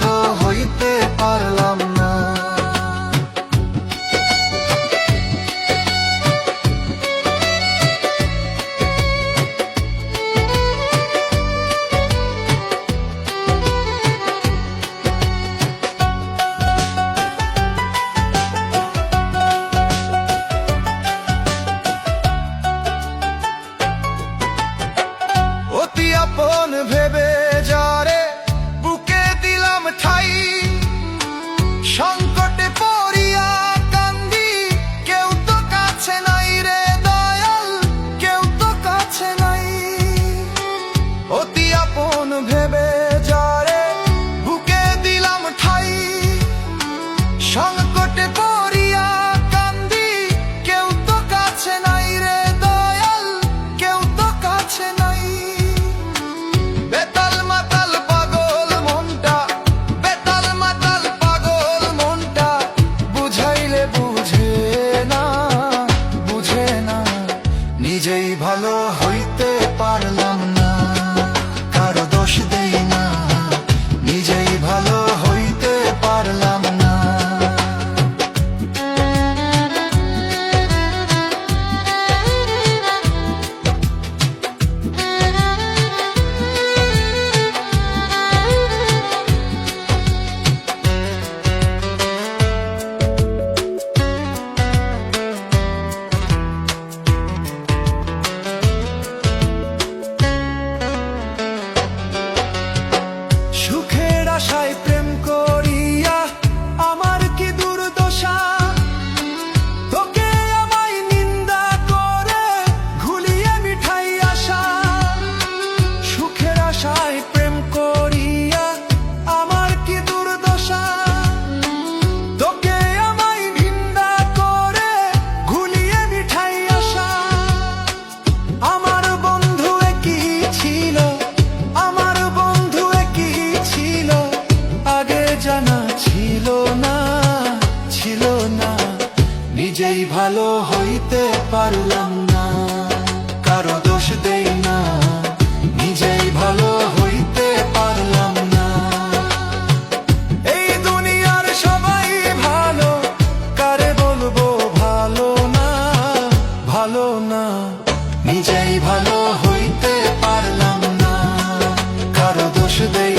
ভালো হইতে পারলাম নিজেই ভালো হইতে পারলাম না, কারও দোষ দেই না, নিজেই ভালো হইতে পারলাম না। এই দুনিয়ার সবাই ভালো ভালো না ভালো না, নিজেই ভালো হইতে পারলাম না, কারও দোষ দেই